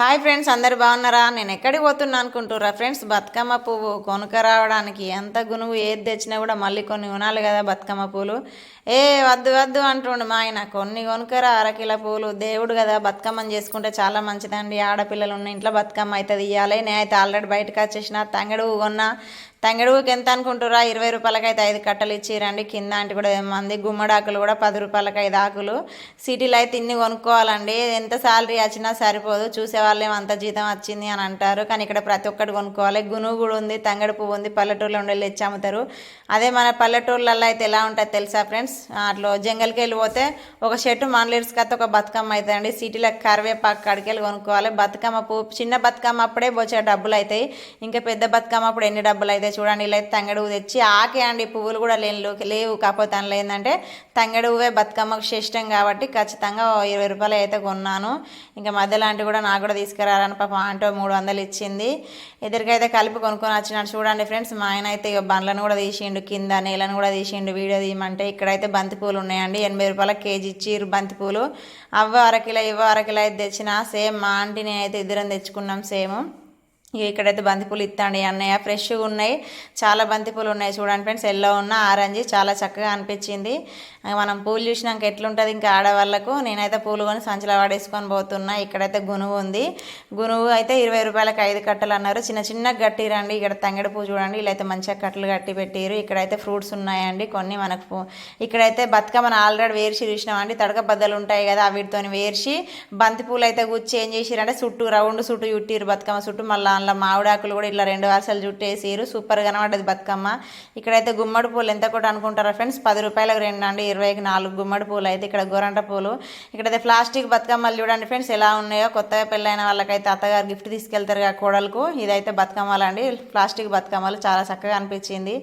Hi friends అందరు బాగున్నారా? నేను ఎక్కడికి పోతున్నా అనుకుంటురా ఫ్రెండ్స్? బతుకమ్మ పువ్వు కొనుక రావడానికి ఎంత గునువు ఏది తెచ్చినా కూడా మళ్ళీ కొన్ని కొనాలి కదా బతుకమ్మ పూలు. ఏ వద్దు వద్దు అంటుండు మా ఆయన. కొన్ని కొనుకరా అరకిల పూలు. దేవుడు కదా బతుకమ్మని చేసుకుంటే చాలా మంచిదండి. ఆడపిల్లలు ఉన్న ఇంట్లో బతుకమ్మ అవుతుంది ఇవ్వాలి నేనైతే ఆల్రెడీ బయటకు వచ్చేసిన తంగడు కొన్నా. తంగడుకి ఎంత అనుకుంటురా ఇరవై రూపాయలకి అయితే ఐదు కట్టలు ఇచ్చిరండి. కింద అంటే కూడా మంది గుమ్మడాకులు కూడా పది రూపాయలకి ఐదు ఆకులు. సిటీలో అయితే ఇన్ని కొనుక్కోవాలండి. ఎంత శాలరీ వచ్చినా సరిపోదు. చూసేవాళ్ళు అంత జీతం వచ్చింది అని అంటారు. కానీ ఇక్కడ ప్రతి ఒక్కటి కొనుక్కోవాలి. గునుగు కూడా ఉంది తంగడి పువ్వు ఉంది. పల్లెటూరులో ఉండే తెచ్చి అమ్ముతారు. అదే మన పల్లెటూర్లలో అయితే ఎలా ఉంటుంది తెలుసా ఫ్రెండ్స్? అట్లా జంగల్కి వెళ్ళిపోతే ఒక చెట్టు మనలేడ్స్ కత్త ఒక బతుకమ్మ అవుతుందండి సిటీలో కరివేపాకు కాడికి వెళ్ళి కొనుక్కోవాలి. బతుకమ్మ పువ్వు చిన్న బతుకమ్మ అప్పుడే బొచ్చే డబ్బులు అవుతాయి. ఇంకా పెద్ద బతుకమ్మ అప్పుడు ఎన్ని డబ్బులు అవుతాయి చూడండి ఇలా అయితే తంగడు తెచ్చి ఆకే అండి పువ్వులు కూడా లేని లేవు. కాకపోతే అందులో ఏంటంటే తంగడు పువ్వే బతుకమ్మకు శ్రేష్టం కాబట్టి ఖచ్చితంగా ఇరవై రూపాయలు అయితే కొన్నాను. ఇంకా మధ్యలో అంటే కూడా నాకు కూడా తీసుకురారని పాపం ఆంటో మూడు వందలు ఇచ్చింది. ఇద్దరికైతే కలిపి కొనుక్కొని వచ్చినాడు. చూడండి ఫ్రెండ్స్ మా ఆయన అయితే ఇక బండ్లను కూడా తీసిండు కింద నేలను కూడా తీసిండు వీడియో తీయమంటే ఇక్కడైతే బంతిపూలు ఉన్నాయండి. ఎనభై రూపాయల కేజీ ఇచ్చిర్రు బంతిపూలు అవ్వ అరకిలో ఇవ్వ అరకిలో అయితే తెచ్చిన సేమ్ మా ఆంటీ నేనైతే ఇద్దరం తెచ్చుకున్నాం సేమ్. ఇక్కడైతే బంతిపూలు ఇస్తాండి అన్నయ్య. ఫ్రెష్గా ఉన్నాయి. చాలా బంతిపూలు ఉన్నాయి చూడండి ఫ్రెండ్స్. ఎల్లో ఉన్న ఆరెంజ్ చాలా చక్కగా అనిపించింది. మనం పూలు చూసినాక ఎట్లుంటుంది ఇంకా ఆడవాళ్ళకు. నేనైతే పూలు కొని సంచిలో వాడేసుకొని పోతున్నా. ఇక్కడైతే గునుగు ఉంది. గునుగు అయితే ఇరవై రూపాయలకు ఐదు కట్టలు అన్నారు. చిన్న చిన్న కట్టిరండి. ఇక్కడ తంగడి పువ్వు చూడండి. ఇలా అయితే మంచిగా కట్టలు కట్టి పెట్టిరు ఇక్కడైతే ఫ్రూట్స్ ఉన్నాయండి. కొన్ని మనకు ఇక్కడైతే బతుకమ్మను ఆల్రెడీ వేర్చి చూసినామండి. తడక బద్దలు ఉంటాయి కదా వీటితో వేర్చి బంతిపూలు అయితే గుచ్చి ఏం చేసిరంటే చుట్టూ రౌండ్ చుట్టూ చుట్టిరు బతుకమ్మ చుట్టూ. మళ్ళీ దానిలో మామిడాకులు కూడా ఇట్లా రెండు వరుసలు చుట్టేసిరు సూపర్ కనబడ్డది బతుకమ్మ. ఇక్కడైతే గుమ్మడి పూలు ఎంత కూడా అనుకుంటారా ఫ్రెండ్స్? పది రూపాయలకు రెండు అండి ఇరవైకి నాలుగు గుమ్మడి పూలు అయితే ఇక్కడ గోరంట పూలు. ఇక్కడైతే ప్లాస్టిక్ బతుకమ్మలు చూడండి ఫ్రెండ్స్ ఎలా ఉన్నాయో. కొత్తగా పెళ్ళైన వాళ్ళకైతే అత్తగారు గిఫ్ట్ తీసుకెళ్తారు కదా కోడలకు. ఇదైతే బతుకమ్మలు అండి. ప్లాస్టిక్ బతుకమ్మలు చాలా చక్కగా అనిపించింది.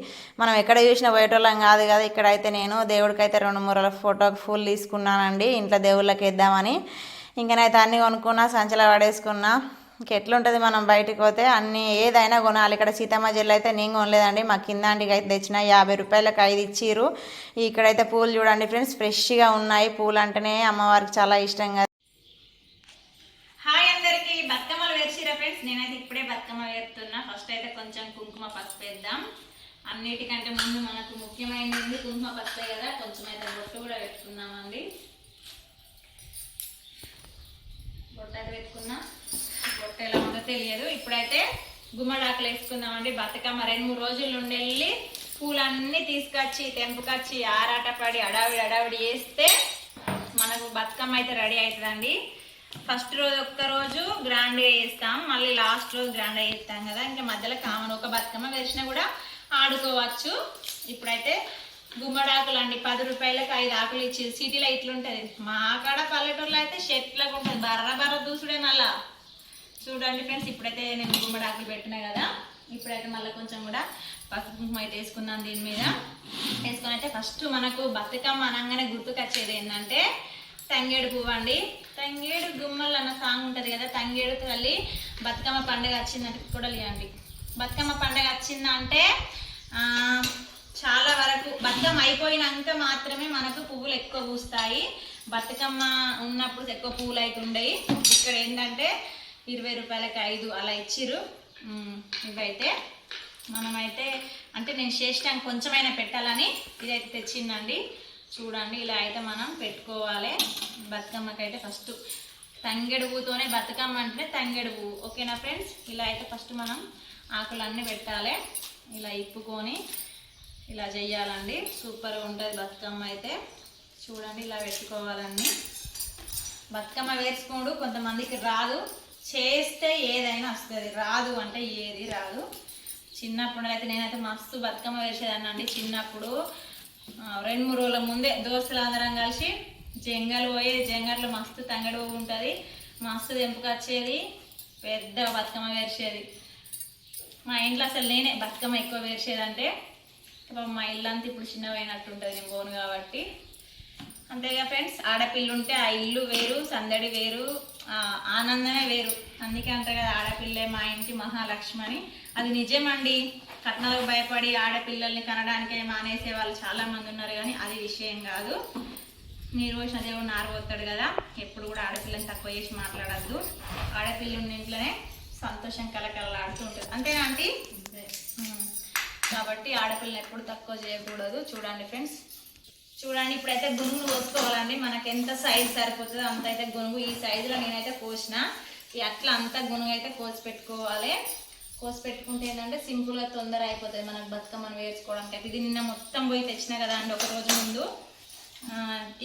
మనం ఎక్కడ చూసిన పోయేటోళ్ళం కాదు కదా. ఇక్కడైతే నేను దేవుడికైతే రెండు మూరల ఫోటో ఫుల్ తీసుకున్నానండి. ఇంట్లో దేవుళ్ళకి వేద్దామని. ఇంకనైతే అన్నీ కొనుక్కున్నా సంచలా పడేసుకున్నా. ఇంకెట్లుంటుంది మనం బయటకు పోతే అన్ని ఏదైనా కొనాలి. ఇక్కడ సీతమ్మ జిల్లా అయితే నేను కొనలేదండి. మా కింద అండి అయితే తెచ్చిన యాభై రూపాయలకు ఐదు ఇచ్చిర్రు. ఇక్కడైతే పూలు చూడండి ఫ్రెండ్స్ ఫ్రెష్గా ఉన్నాయి. పూలు అంటేనే అమ్మవారికి చాలా ఇష్టంగా హాయ్ అందరికి బతుకమ్మలు వేర్చిరా ఫ్రెండ్స్? నేనైతే ఇప్పుడే బతుకమ్మ వేరుతున్నా ఫస్ట్ అయితే కొంచెం కుంకుమ పసుపు వేద్దాం. అన్నిటికంటే ముందు మనకు ముఖ్యమైనది కుంకుమ పసుపే కదా. కొంచెం అయితే బొట్టు కూడా పెట్టుకున్నామండి బొట్టు పెట్టుకున్నా. బొట్టు ఎలా ఉందో తెలియదు. ఇప్పుడైతే గుమ్మడాకులు వేసుకుందామండి. బతుకమ్మ రెండు మూడు రోజులు ఉండెళ్ళి పూలన్నీ తీసుకొచ్చి తెంపుకొచ్చి ఆరాట పడి అడావిడి అడావిడి వేస్తే మనకు బతుకమ్మ అయితే రెడీ అవుతుందండి. ఫస్ట్ రోజు ఒక్క రోజు గ్రాండ్ చేస్తాం. మళ్ళీ లాస్ట్ రోజు గ్రాండ్ చేస్తాం కదా. ఇంకా మధ్యలో కామన్ ఒక బతుకమ్మ వేసినా కూడా ఆడుకోవచ్చు. ఇప్పుడైతే గుమ్మడాకులు అండి. పది రూపాయలకు ఐదు ఆకులు ఇచ్చి సిటీలో ఇట్లుంటుంది మా కాడ పల్లెటూరులో అయితే చెట్లకు ఉంటుంది. బర్ర బర్ర దూసుడే మళ్ళా చూడండి ఫ్రెండ్స్ ఇప్పుడైతే నేను గుమ్మడాకులు పెట్టినా కదా ఇప్పుడైతే మళ్ళీ కొంచెం కూడా పసుపు కుంకుమ అయితే వేసుకున్నాను దీని మీద. వేసుకొని అయితే ఫస్ట్ మనకు బతుకమ్మ అనగానే గుర్తుకొచ్చేది ఏంటంటే తంగేడు పువ్వు అండి. తంగేడు గుమ్మలు అన్న సాంగ్ ఉంటుంది కదా తంగేడు తల్లి బతుకమ్మ పండుగ వచ్చిందంటే కూడా లేండి బతుకమ్మ పండుగ వచ్చిందంటే చాలా వరకు బతుకమ్మ అయిపోయినాక మాత్రమే మనకు పువ్వులు ఎక్కువ పూస్తాయి. బతుకమ్మ ఉన్నప్పుడు ఎక్కువ పువ్వులు అయితే ఉండయి. ఇక్కడ ఏంటంటే ఇరవై రూపాయలకి ఐదు అలా ఇచ్చిర్రు. ఇవైతే మనమైతే అంటే నేను చేసినాక కొంచెమైనా పెట్టాలని ఇదైతే తెచ్చిందండి. చూడండి ఇలా అయితే మనం పెట్టుకోవాలి. బతుకమ్మకైతే ఫస్ట్ తంగెడు పువ్వుతోనే బతుకమ్మ అంటే తంగెడు పువ్వు. ఓకేనా ఫ్రెండ్స్? ఇలా అయితే ఫస్ట్ మనం ఆకులన్నీ పెట్టాలి. ఇలా ఇప్పుకొని ఇలా చేయాలండి సూపర్గా ఉంటుంది బతుకమ్మ అయితే. చూడండి ఇలా పెట్టుకోవాలండి బతుకమ్మ వేసుకోడు కొంతమందికి రాదు. చేస్తే ఏదైనా వస్తుంది. రాదు అంటే ఏది రాదు. చిన్నప్పుడు అయితే నేనైతే మస్తు బతుకమ్మ వేసేదాన్ని అండి చిన్నప్పుడు. రెండు మూడు రోజుల ముందే దోస్తులు అందరం కలిసి జంగలు పోయి జంగల్లో మస్తు తంగడి ఉంటుంది. మస్తు తెంపుకొచ్చేది. పెద్ద బతుకమ్మ వేర్చేది. మా ఇంట్లో అసలు నేనే బతుకమ్మ ఎక్కువ వేర్చేదంటే మా ఇల్లు అంతా ఇప్పుడు చిన్నవైనట్టు ఉంటుంది నేను పోను కాబట్టి. అంతేగా ఫ్రెండ్స్ ఆడపిల్ల ఉంటే ఆ ఇల్లు వేరు సందడి వేరు. ఆనందమే వేరు. అందుకే అంటారు కదా ఆడపిల్లే మా ఇంటి మహాలక్ష్మి అని అది నిజమండి. కట్నాలకు భయపడి ఆడపిల్లల్ని కనడానికే మానేసే వాళ్ళు చాలా మంది ఉన్నారు కానీ అది విషయం కాదు. నీరు పోసిన దేవుడు నారు పోతాడు కదా ఎప్పుడు కూడా ఆడపిల్లని తక్కువ చేసి మాట్లాడద్దు. ఆడపిల్ల ఉన్న ఇంట్లోనే సంతోషం కలకలలాడుతూ ఉంటుంది. అంతేనా ఆంటీ. కాబట్టి ఆడపిల్లని ఎప్పుడు తక్కువ చేయకూడదు. చూడండి ఫ్రెండ్స్. చూడండి ఇప్పుడైతే గునుగు కోసుకోవాలండి. మనకి ఎంత సైజ్ సరిపోతుందో అంత అయితే గునుగు. ఈ సైజులో నేనైతే కోసిన. అట్లా అంత గునుగు అయితే కోసి పెట్టుకోవాలి. కోసి పెట్టుకుంటే ఏంటంటే సింపుల్గా తొందర అయిపోతుంది మనకు బతుకమ్మను వేసుకోవడానికి అయితే ఇది నిన్న మొత్తం పోయి తెచ్చిన కదా అండి ఒక రోజు ముందు.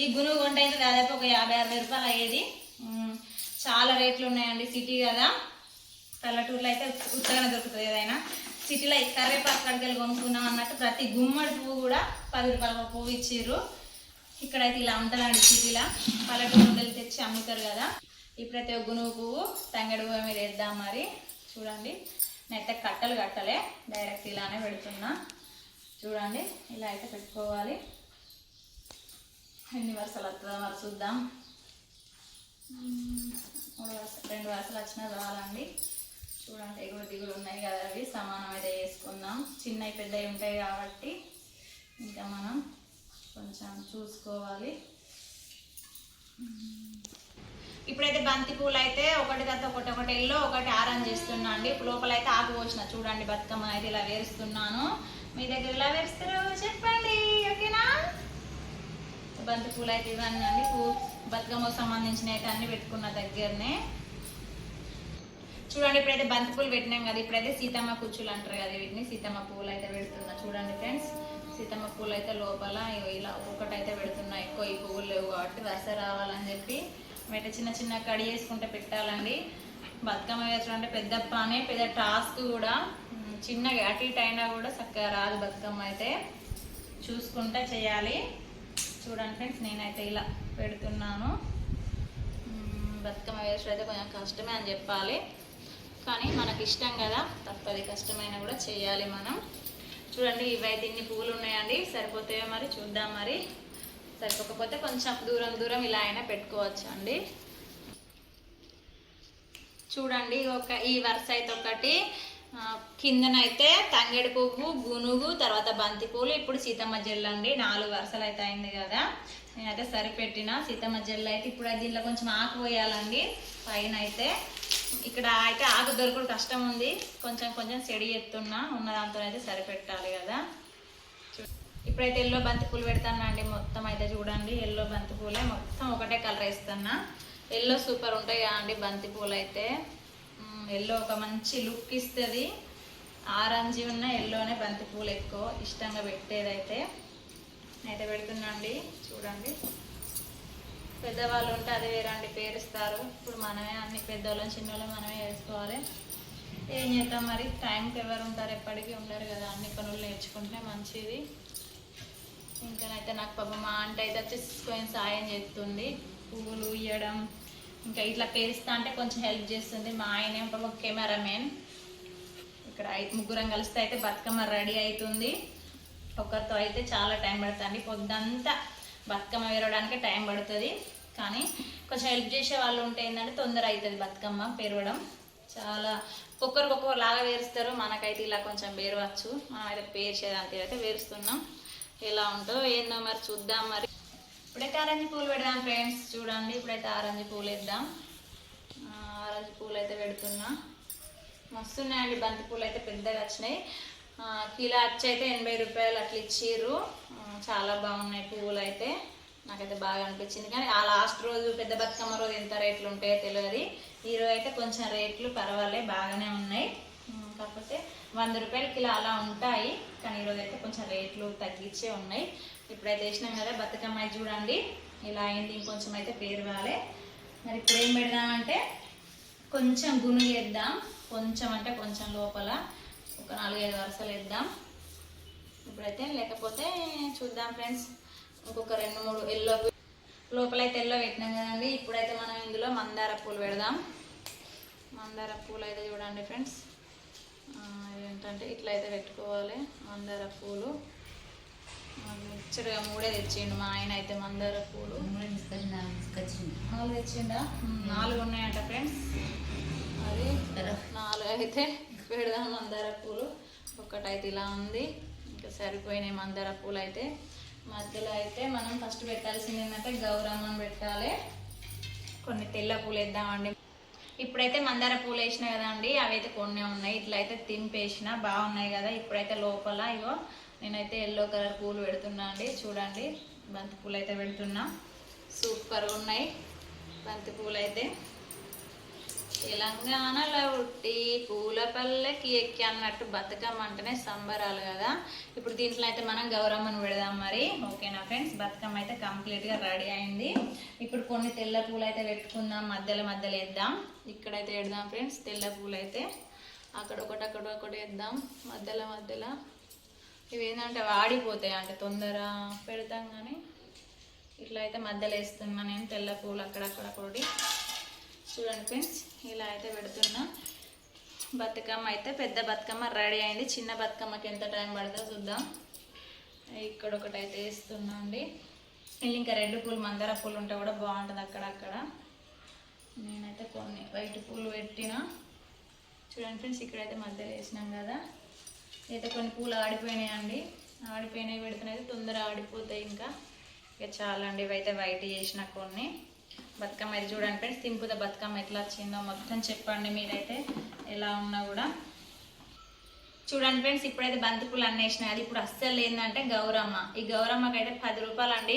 ఈ గునుగు కొంటే అయితే దాదాపు ఒక యాభై అరవై రూపాయలు అయ్యేది. చాలా రేట్లు ఉన్నాయండి సిటీ కదా. పల్లెటూరులో అయితే ఉత్తగానే దొరుకుతుంది ఏదైనా. సిటీలో ఈ కరివేపాకు కొనుక్కున్నాం అన్నట్టు ప్రతి గుమ్మడి పువ్వు కూడా పది రూపాయల పువ్వు ఇచ్చారు. ఇక్కడైతే ఇలా ఉంటుందండి సిటీలో. పల్లెటూరు వెళ్ళి తెచ్చి అమ్ముతారు కదా. ఇప్పుడైతే ఒక గునుగు పువ్వు తంగడి పువ్వు మీద వేద్దాం మరి. చూడండి. నేనైతే కట్టలు కట్టలే. డైరెక్ట్ ఇలానే పెడుతున్నా. చూడండి. ఇలా అయితే పెట్టుకోవాలి. ఎన్ని వరుసలు వస్తుందో మరి చూద్దాం. మూడు వరుస రెండు వరుసలు వచ్చినా చాలండి. చూడండి ఎగురు దిగులు ఉన్నాయి కదా అవి సమానం అయితే వేసుకుందాం. చిన్నవి పెద్దవి ఉంటాయి కాబట్టి ఇంకా మనం కొంచెం చూసుకోవాలి. ఇప్పుడైతే బంతి పూలు అయితే ఒకటి తర్వాత ఒకటి ఒకటి ఎల్లో ఒకటి ఆరెంజ్ చేస్తున్నా అండి. లోపల అయితే ఆకు పోసిన చూడండి బతుకమ్మ అయితే ఇలా వేరుస్తున్నాను. మీ దగ్గర ఇలా వేస్తారు చెప్పండి ఓకేనా? బంతి పూలు అయితే ఇవన్నీ అండి పూ బతుకమ్మకు సంబంధించిన అయితే అన్ని పెట్టుకున్న దగ్గరనే. చూడండి ఇప్పుడైతే బంతి పూలు పెట్టినాం కదా ఇప్పుడైతే సీతమ్మ కుచ్చులు అంటారు కదా వీటిని సీతమ్మ పూలు అయితే పెడుతున్నా. చూడండి ఫ్రెండ్స్ సీతమ్మ పూలు అయితే లోపల ఇలా ఒక్కొక్కటి అయితే పెడుతున్నా. ఎక్కువ ఈ పువ్వులు లేవు కాబట్టి రస రావాలని చెప్పి మేట చిన్న చిన్న కడి చేసుకుంటే పెట్టాలండి. బతుకమ్మ వేసడం అంటే పెద్ద పెద్ద టాస్క్ కూడా. చిన్నగా అటు ఇటు అయినా కూడా చక్కగా రాదు బతుకమ్మ అయితే. చూసుకుంటా చేయాలి. చూడండి ఫ్రెండ్స్ నేనైతే ఇలా పెడుతున్నాను. బతుకమ్మ వేసుడు అయితే కొంచెం కష్టమే అని చెప్పాలి. కానీ మనకి ఇష్టం కదా తప్పది. కష్టమైనా కూడా చేయాలి మనం. చూడండి ఇవైతే ఇన్ని పువ్వులు ఉన్నాయండి సరిపోతాయో మరి చూద్దాం మరి. సరిపోకపోతే కొంచెం దూరం దూరం ఇలా అయినా పెట్టుకోవచ్చు అండి. చూడండి ఒక ఈ వరుస అయితే ఒకటి. కిందనైతే తంగేడు పువ్వు గునుగు తర్వాత బంతి పువ్వులు ఇప్పుడు సీతమ్మ జెల్ అండి. నాలుగు వరుసలు అయితే అయింది కదా. నేనైతే సరిపెట్టిన సీతమ్మ జెల్ అయితే ఇప్పుడు దీనిలో దీంట్లో కొంచెం ఆకు పోయాలండి. పైన అయితే ఇక్కడ అయితే ఆకు దొరకడు కష్టం ఉంది. కొంచెం కొంచెం సెడి ఎత్తున్నా ఉన్న దాంతో అయితే సరిపెట్టాలి కదా. ఇప్పుడైతే ఎల్లో బంతి పూలు పెడతాను అండి. మొత్తం అయితే చూడండి ఎల్లో బంతి పూలే. మొత్తం ఒకటే కలర్ వేస్తున్నా. ఎల్లో సూపర్ ఉంటాయి అండి బంతి పూలు అయితే. ఎల్లో ఒక మంచి లుక్ ఇస్తుంది. ఆరెంజ్ ఉన్న ఎల్లోనే బంతి పూలు ఎక్కువ ఇష్టంగా పెట్టేదైతే. అయితే పెడుతున్నా అండి. చూడండి. పెద్దవాళ్ళు ఉంటే అది వేరండి పేరుస్తారు. ఇప్పుడు మనమే అన్ని పెద్దవాళ్ళని చిన్నవాళ్ళని మనమే చేసుకోవాలి ఏం చేద్దాం మరి? టైంకి ఎవరు ఉంటారు? ఎప్పటికీ ఉండరు కదా. అన్ని పనులు నేర్చుకుంటే మంచిది. ఇంకానైతే నాకు పాప మా అంటే అయితే వచ్చేసుకొని సాయం చేస్తుంది. పువ్వులు ఇయ్యడం ఇంకా ఇట్లా పేరుస్తా అంటే కొంచెం హెల్ప్ చేస్తుంది. మా ఆయన పాప కెమెరామెన్. ఇక్కడ ముగ్గురం కలిస్తే అయితే బతుకమ్మ రెడీ అవుతుంది. ఒకరితో అయితే చాలా టైం పడుతుంది. పొద్దంతా బతుకమ్మ పెరగడానికి టైం పడుతుంది. కానీ కొంచెం హెల్ప్ చేసే వాళ్ళు ఉంటే ఏంటంటే తొందర అవుతుంది బతుకమ్మ పెరగడం చాలా ఒక్కొక్కరికి ఒక్కొక్కరు లాగా వేరుస్తారు మనకైతే ఇలా కొంచెం వేరవచ్చు మనం అయితే పేర్చేదానికి అయితే వేరుస్తున్నాం ఎలా ఉంటుందో ఏందో మరి చూద్దాం మరి. ఇప్పుడైతే ఆరెంజ్ పూలు పెడదాం ఫ్రెండ్స్. చూడండి ఇప్పుడైతే ఆరెంజ్ పూలు వేద్దాం. ఆరెంజ్ పూలు అయితే పెడుతున్నా. మస్తున్నాయండి బంతి పూలు అయితే పెద్దగా వచ్చినాయి. కిలో వచ్చి అయితే ఎనభై రూపాయలు అట్లా ఇచ్చిర్రు. చాలా బాగున్నాయి పువ్వులు అయితే నాకైతే బాగా అనిపించింది. కానీ ఆ లాస్ట్ రోజు పెద్ద బతుకమ్మ రోజు ఎంత రేట్లు ఉంటాయో తెలియదు ఈ అయితే కొంచెం రేట్లు పర్వాలే బాగానే ఉన్నాయి. కాకపోతే వంద రూపాయల కిలో అలా ఉంటాయి. కానీ ఈరోజు అయితే కొంచెం రేట్లు తగ్గించే ఉన్నాయి. ఇప్పుడైతే వేసినాం కదా బతుకమ్మ చూడండి. ఇలా అయింది ఇంకొంచెం అయితే పేరవాలి మరి ఇప్పుడు ఏం పెడదామంటే కొంచెం గునుగేద్దాం కొంచెం అంటే కొంచెం లోపల. ఒక నాలుగైదు వరుసలు వేద్దాం. ఇప్పుడైతే లేకపోతే చూద్దాం ఫ్రెండ్స్. ఇంకొక రెండు మూడు ఎల్లో లోపలైతే ఎల్లో పెట్టినాం కదండి. ఇప్పుడైతే మనం ఇందులో మందార పూలు పెడదాం. మందార పూలు అయితే చూడండి ఫ్రెండ్స్. ఏంటంటే ఇట్లా అయితే పెట్టుకోవాలి మందార పూలు. ఇచ్చడుగా మూడే తెచ్చిండు మా ఆయన అయితే మందార పూలు. నాలుగు తెచ్చిండా? నాలుగు ఉన్నాయంట ఫ్రెండ్స్. అది నాలుగు అయితే పెడదాం మందార పూలు. ఒకటైతే ఇలా ఉంది. ఇంకా సరిపోయినాయి మందార పూలు అయితే మధ్యలో అయితే మనం ఫస్ట్ పెట్టాల్సింది ఏంటంటే గౌరమ్మను పెట్టాలి. కొన్ని తెల్ల పూలు వేద్దామండి. ఇప్పుడైతే మందార పూలు వేసిన కదండి అవి అయితే కొన్ని ఉన్నాయి. ఇట్లా అయితే తింపేసిన బాగున్నాయి కదా. ఇప్పుడైతే లోపల ఇగో నేనైతే ఎల్లో కలర్ పూలు పెడుతున్నా అండి. చూడండి బంతి పూలు అయితే పెడుతున్నా. సూపర్గా ఉన్నాయి బంతి పూలు అయితే తెలంగాణలో ఉట్టి పూల పల్లెకి ఎక్కి అన్నట్టు బతుకమ్మ అంటేనే సంబరాలు కదా. ఇప్పుడు దీంట్లో అయితే మనం గౌరమ్మను పెడదాం మరి. ఓకేనా ఫ్రెండ్స్? బతుకమ్మ అయితే కంప్లీట్గా రెడీ అయింది. ఇప్పుడు కొన్ని తెల్ల పూలు అయితే పెట్టుకుందాం. మధ్యలో మధ్యలో వేద్దాం. ఇక్కడైతే పెడదాం ఫ్రెండ్స్. తెల్ల పూలు అయితే అక్కడ ఒకటి అక్కడ ఒకటి వేద్దాం. మధ్యలో మధ్యలో ఇవి ఏంటంటే వాడిపోతాయి అంటే తొందర పెడతాం కానీ ఇట్లా అయితే మధ్యలో వేస్తున్నా నేను తెల్ల పూలు అక్కడక్కడ ఒకటి. చూడండి ఫ్రెండ్స్ ఇలా అయితే పెడుతున్నా. బతుకమ్మ అయితే పెద్ద బతుకమ్మ రెడీ అయింది. చిన్న బతుకమ్మకి ఎంత టైం పడుతుందో చూద్దాం. ఇక్కడ ఒకటి అయితే వేస్తున్నా అండి. ఇంకా రెడ్ పూలు మందార పూలు ఉంటే కూడా బాగుంటుంది అక్కడక్కడ. నేనైతే కొన్ని వైట్ పూలు పెట్టిన. చూడండి ఫ్రెండ్స్ ఇక్కడైతే మధ్యలో వేసినాం కదా. అయితే కొన్ని పూలు ఆడిపోయినాయి అండి. ఆడిపోయినాయి పెడుతున్నాయి తొందర ఆడిపోతాయి ఇంకా. ఇక చాలా అండి ఇవైతే వైట్ చేసిన కొన్ని. బతుకమ్మ అయితే చూడండి ఫ్రెండ్స్ తింపుద బతుకమ్మ ఎట్లా వచ్చిందో మొత్తం చెప్పండి మీరైతే ఎలా ఉన్నా కూడా. చూడండి ఫ్రెండ్స్ ఇప్పుడైతే బంతిపూలు అన్నేసినాయి అది ఇప్పుడు అస్సలు ఏంటంటే గౌరమ్మ. ఈ గౌరమ్మకి అయితే పది రూపాయలు అండి.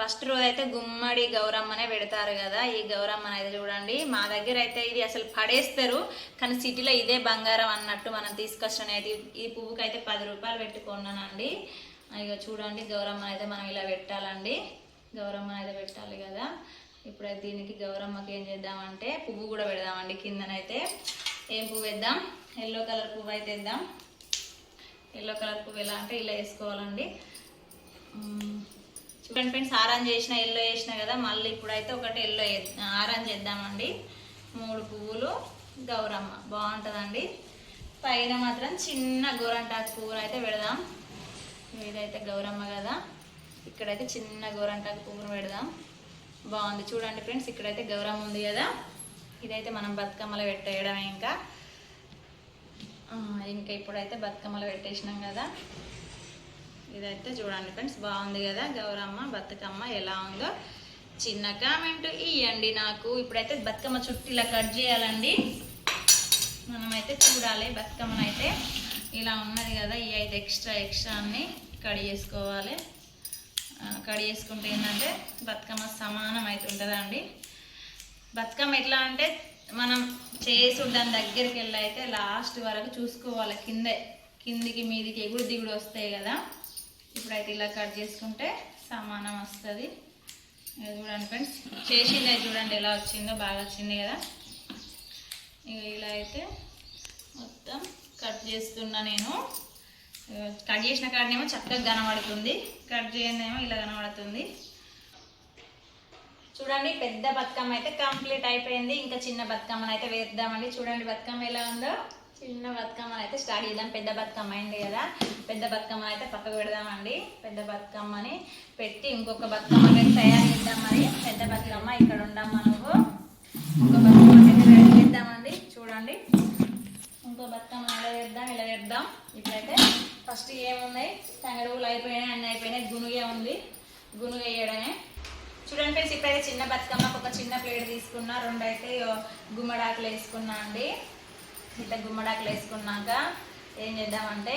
ఫస్ట్ రోజు అయితే గుమ్మడి గౌరమ్మనే పెడతారు కదా ఈ గౌరమ్మని అయితే చూడండి. మా దగ్గర అయితే ఇది అసలు పడేస్తారు కానీ సిటీలో ఇదే బంగారం అన్నట్టు మనం తీసుకొచ్చిన అయితే ఈ పువ్వుకి అయితే పది రూపాయలు పెట్టుకున్నానండి ఇక చూడండి గౌరమ్మ అయితే మనం ఇలా పెట్టాలండి. గౌరమ్మ అయితే పెట్టాలి కదా. ఇప్పుడైతే దీనికి గౌరమ్మకి ఏం చేద్దామంటే పువ్వు కూడా పెడదామండి. కిందనైతే ఏం పువ్వు వేద్దాం? ఎల్లో కలర్ పువ్వు అయితే వేద్దాం. ఎల్లో కలర్ పువ్వు ఎలా అంటే ఇలా వేసుకోవాలండి. చూడండి ఫ్రెండ్స్ ఆరెంజ్ చేసిన ఎల్లో వేసిన కదా మళ్ళీ ఇప్పుడైతే ఒకటి ఎల్లో ఆరెంజ్ వేద్దామండి మూడు పువ్వులు గౌరమ్మ. బాగుంటుందండి. పైన మాత్రం చిన్న గోరంటాకు పువ్వులు అయితే పెడదాం. ఇదైతే గౌరమ్మ కదా. ఇక్కడైతే చిన్న గోరంటాకు పువ్వును పెడదాం. బాగుంది. చూడండి ఫ్రెండ్స్ ఇక్కడైతే గౌరమ్మ ఉంది కదా. ఇదైతే మనం బతుకమ్మలో పెట్టేయడమే ఇంకా. ఇంకా ఇప్పుడైతే బతుకమ్మలో పెట్టేసినాం కదా. ఇదైతే చూడండి ఫ్రెండ్స్ బాగుంది కదా గౌరమ్మ బతుకమ్మ ఎలా ఉందో. చిన్న కామెంట్ ఇవ్వండి నాకు. ఇప్పుడైతే బతుకమ్మ చుట్టూ ఇలా కట్ చేయాలండి. మనమైతే చూడాలి బతుకమ్మనైతే. అయితే ఇలా ఉన్నది కదా ఇవి అయితే ఎక్స్ట్రా ఎక్స్ట్రా అన్ని కట్ చేసుకోవాలి. కడి చేసుకుంటే ఏంటంటే బతుకమ్మ సమానం అయితే ఉంటుందండి బతుకమ్మ ఎట్లా అంటే మనం చేసుడు దాని దగ్గరికి వెళ్ళి అయితే లాస్ట్ వరకు చూసుకోవాలి కిందే కిందికి మీదికి ఎగుడు దిగుడు వస్తాయి కదా. ఇప్పుడైతే ఇలా కట్ చేసుకుంటే సమానం వస్తుంది. చూడండి ఫ్రెండ్స్ చేసిందే చూడండి ఎలా వచ్చిందో బాగా వచ్చింది కదా. ఇక ఇలా అయితే మొత్తం కట్ చేస్తున్నా నేను. కట్ చేసిన కాడనేమో చక్కగా కనబడుతుంది. కట్ చేయనేమో ఇలా కనబడుతుంది. చూడండి పెద్ద బతుకమ్మ అయితే కంప్లీట్ అయిపోయింది. ఇంకా చిన్న బతుకమ్మను అయితే వేద్దామండి. చూడండి బతుకమ్మ ఎలా ఉందో. చిన్న బతుకమ్మను అయితే స్టార్ట్ చేద్దాం. పెద్ద బతుకమ్మ అయింది కదా. పెద్ద బతుకమ్మ అయితే పక్కకు పెడదామండి. పెద్ద బతుకమ్మని పెట్టి ఇంకొక బతుకమ్మ అయితే తయారు చేద్దాం మరి. పెద్ద బతుకమ్మ ఇక్కడ ఉందాం మనకు ఇంకో బతుకమ్మ అయితే రెడీ చేద్దామండి. చూడండి. ఇంకో బతుకమ్మ ఇలా వేద్దాం ఇలా వేద్దాం ఇట్లా ఫస్ట్ ఏమున్నాయి? తంగడుగులు అయిపోయినాయి అన్నీ అయిపోయినాయి. గునుగే ఉంది. గునుగ వేయడమే. చూడండి ఫ్రెండ్స్ ఇప్పుడైతే చిన్న బతుకమ్మకు ఒక చిన్న ప్లేట్ తీసుకున్నా. రెండు అయితే గుమ్మడాకులు వేసుకున్నా అండి. ఇట్లా గుమ్మడాకులు వేసుకున్నాక ఏం చేద్దామంటే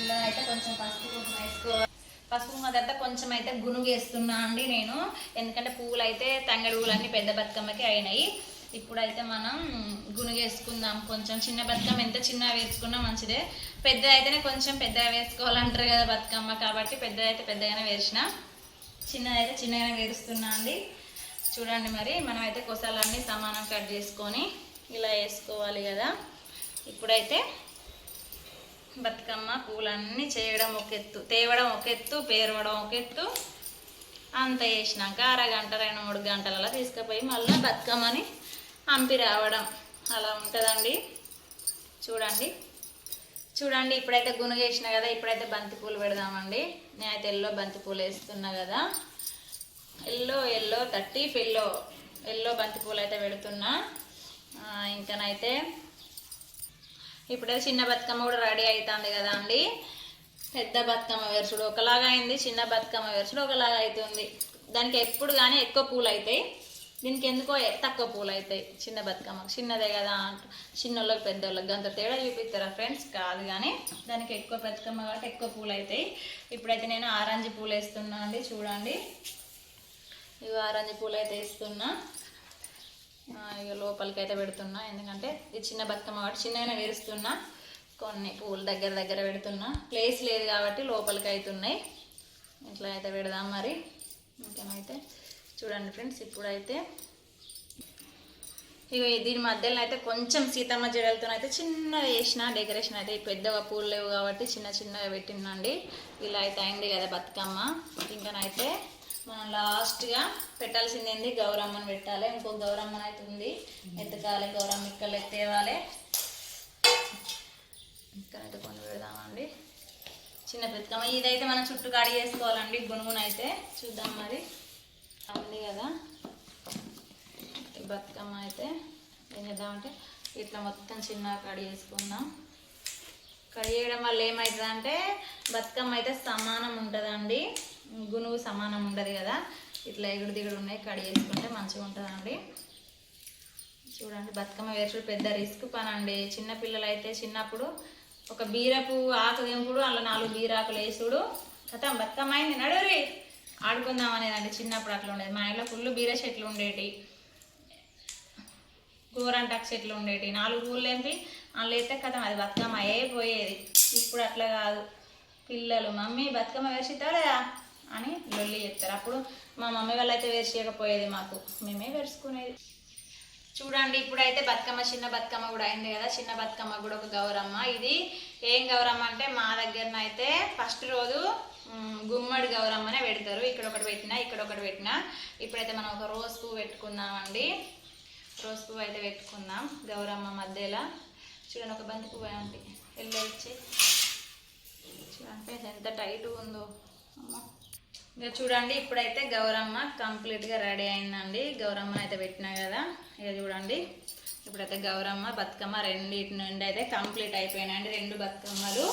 ఇలా అయితే కొంచెం పసుపు కుంకుమ వేసుకోవాలి పసుపు కుంకుమ తర్వాత కొంచెం అయితే గునుగు వేస్తున్నా అండి నేను. ఎందుకంటే పువ్వులు అయితే తంగడుగులు అన్ని పెద్ద బతుకమ్మకి అయినాయి. ఇప్పుడైతే మనం గునుగేసుకుందాం కొంచెం చిన్న బతుకమ్మ ఎంత చిన్నగా వేసుకున్నా మంచిదే. పెద్ద అయితేనే కొంచెం పెద్దగా వేసుకోవాలంటారు కదా బతుకమ్మ కాబట్టి పెద్ద అయితే పెద్దగానే వేసిన చిన్నదైతే చిన్నగానే వేరుస్తున్నా అండి. చూడండి మరి మనమైతే కొసాలన్నీ సమానం కట్ చేసుకొని ఇలా వేసుకోవాలి కదా. ఇప్పుడైతే బతుకమ్మ పూలన్నీ చేయడం ఒక ఎత్తు తేవడం ఒక ఎత్తు పేరవడం ఒక ఎత్తు. అంత వేసినాక అరగంట రెండు మూడు గంటలలో తీసుకుపోయి మళ్ళీ బతుకమ్మని హంపి రావడం అలా ఉంటుందండి. చూడండి. చూడండి ఇప్పుడైతే గునుగు చేసిన కదా ఇప్పుడైతే బంతిపూలు పెడదామండి. నేనైతే ఎల్లో బంతిపూలు వేస్తున్నా కదా. Yellow yellow thirty yellow yellow బంతిపూలు అయితే పెడుతున్నా. ఇంకనైతే ఇప్పుడైతే చిన్న బతుకమ్మ కూడా రెడీ అవుతుంది కదా అండి. పెద్ద బతుకమ్మ వెరుసుడు ఒకలాగా అయింది చిన్న బతుకమ్మ వెరుసుడు ఒకలాగా అవుతుంది దానికి ఎప్పుడు కానీ ఎక్కువ పూలు అవుతాయి దీనికి ఎందుకో తక్కువ పూలు అవుతాయి చిన్న బతుకమ్మ. చిన్నదే కదా అంట చిన్నోళ్ళకి పెద్దోళ్ళకి అంత తేడా చూపిస్తారా ఫ్రెండ్స్? కాదు కానీ దానికి ఎక్కువ బతుకమ్మ కాబట్టి ఎక్కువ పూలు అవుతాయి ఇప్పుడైతే నేను ఆరెంజ్ పూలు వేస్తున్నా అండి చూడండి. ఇవి ఆరెంజ్ పూలు అయితే వేస్తున్నా. ఇక లోపలికి అయితే పెడుతున్నా. ఎందుకంటే ఇది చిన్న బతుకమ్మ కాబట్టి చిన్నగానే వేరుస్తున్నా. కొన్ని పూలు దగ్గర దగ్గర పెడుతున్నా. ప్లేస్ లేదు కాబట్టి లోపలికి అవుతున్నాయి ఇట్లా అయితే పెడదాం మరి. ఇంకేమైతే? చూడండి ఫ్రెండ్స్ ఇప్పుడైతే ఇక దీని మధ్యలో అయితే కొంచెం సీతమ్మ జడలతో అయితే చిన్నగా వేసిన డెకరేషన్ అయితే పెద్దగా పూలు లేవు కాబట్టి చిన్న చిన్నగా పెట్టినండి ఇలా అయితే అయింది కదా బతుకమ్మ. ఇంకనైతే మనం లాస్ట్గా పెట్టాల్సింది ఏంది? గౌరమ్మను పెట్టాలి. ఇంకో గౌరమ్మను అయితే ఉంది. ఎత్తకాలి గౌరమ్మ ఇక్కడ ఎత్తేవాలి ఇక్కడైతే కొన్ని పెడదామండి. చిన్న బతుకమ్మ. ఇదైతే మనం చుట్టూ కాడి చేసుకోవాలండి. గునుగునైతే చూద్దాం మరి. ఉంది కదా? ఈ బతుకమ్మ అయితే ఏం చేద్దామంటే ఇట్లా మొత్తం చిన్న కడి చేసుకుందాం. కడి చేయడం వల్ల ఏమవుతుందంటే బతుకమ్మ అయితే సమానం ఉంటుందండి. గునుగు సమానం ఉండదు కదా. ఇట్లా ఎగుడు దిగుడు ఉన్నాయి కడి చేసుకుంటే మంచిగా ఉంటుందండి. చూడండి బతుకమ్మ వేసుడు పెద్ద రిస్క్ పని అండి చిన్నపిల్లలు అయితే చిన్నప్పుడు ఒక బీరపు ఆకు దింపుడు అలా నాలుగు బీరాకులు వేసుడు. కథం బతుకమ్మ అయింది నడురి ఆడుకుందాం అనేదండి. చిన్నప్పుడు అట్లా ఉండేది. మా ఇంట్లో ఫుల్ బీర చెట్లు ఉండేటి. గోరంటాకు చెట్లు ఉండేటి. నాలుగు పూలు ఏంటి అందులో అయితే కథం అది బతుకమ్మ అయ్యే పోయేది. ఇప్పుడు అట్లా కాదు. పిల్లలు మమ్మీ బతుకమ్మ వేసిద్దా లేదా అని లొల్లి చెప్తారు. అప్పుడు మా మమ్మీ వాళ్ళు అయితే మాకు. మేమే వేసుకునేది చూడండి ఇప్పుడైతే బతుకమ్మ చిన్న బతుకమ్మ కూడా అయింది కదా. చిన్న బతుకమ్మ కూడా ఒక గౌరమ్మ. ఇది ఏం గౌరమ్మ అంటే మా దగ్గర అయితే ఫస్ట్ రోజు గుమ్మడి గౌరమ్మనే పెడతారు. ఇక్కడ ఒకటి పెట్టినా ఇక్కడ ఒకటి పెట్టినా. ఇప్పుడైతే మనం ఒక రోజ్ పువ్వు పెట్టుకుందామండి. రోజ్ పువ్వు అయితే పెట్టుకుందాం గౌరమ్మ మధ్యలో. చూడండి ఒక బంతి పువ్వు అండి ఎల్లో ఇచ్చి. చూడండి ఎంత టైట్ ఉందో. అమ్మ. ఇక చూడండి ఇప్పుడైతే గౌరమ్మ కంప్లీట్గా రెడీ అయిందండి. గౌరమ్మ అయితే పెట్టినా కదా. ఇక చూడండి ఇప్పుడైతే గౌరమ్మ బతుకమ్మ రెండింటి నుండి అయితే కంప్లీట్ అయిపోయినాయండి. రెండు బతుకమ్మలు.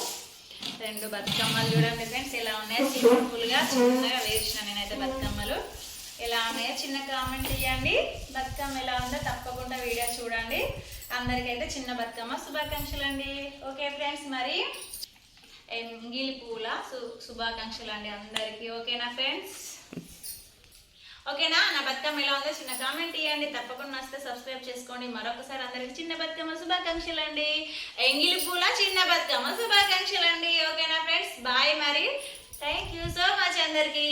రెండు బతుకమ్మలు చూడండి ఫ్రెండ్స్ ఎలా ఉన్నాయో? సింపుల్గా చిన్నగా వేసిన నేనైతే బతుకమ్మలు. ఎలా ఉన్నాయో చిన్న కామెంట్ ఇవ్వండి బతుకమ్మ ఎలా ఉందో తప్పకుండా వీడియో చూడండి. అందరికైతే చిన్న బతుకమ్మ శుభాకాంక్షలు అండి ఓకే ఫ్రెండ్స్ మరి ఎంగిలి పూల శుభాకాంక్షలు అండి అందరికీ. ఓకేనా ఫ్రెండ్స్? ఓకేనా? నా బతుకమ్మ ఎలా ఉందో చిన్న కామెంట్ ఇవ్వండి తప్పకుండా వస్తే సబ్స్క్రైబ్ చేసుకోండి. మరొకసారి అందరికి చిన్న బతుకమ్మ శుభాకాంక్షలు అండి. ఎంగిలి పూల చిన్న బతుకమ్మ శుభాకాంక్షలు అండి. ఓకేనా ఫ్రెండ్స్? బాయ్ మరి. థ్యాంక్ యూ సో మచ్ అందరికీ.